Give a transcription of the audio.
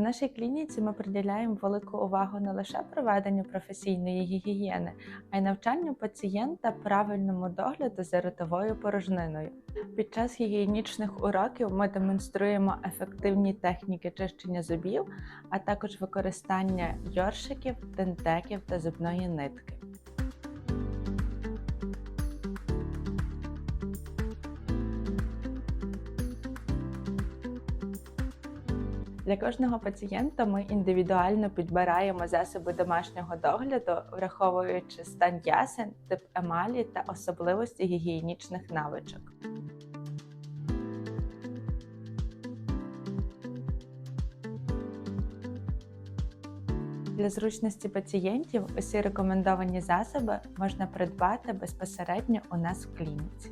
Нашій клініці ми приділяємо велику увагу не лише проведенню професійної гігієни, а й навчанню пацієнта правильному догляду за ротовою порожниною. Під час гігієнічних уроків ми демонструємо ефективні техніки чищення зубів, а також використання йоршиків, тентеків та зубної нитки. Для кожного пацієнта ми індивідуально підбираємо засоби домашнього догляду, враховуючи стан ясен, тип емалі та особливості гігієнічних навичок. Для зручності пацієнтів усі рекомендовані засоби можна придбати безпосередньо у нас в клініці.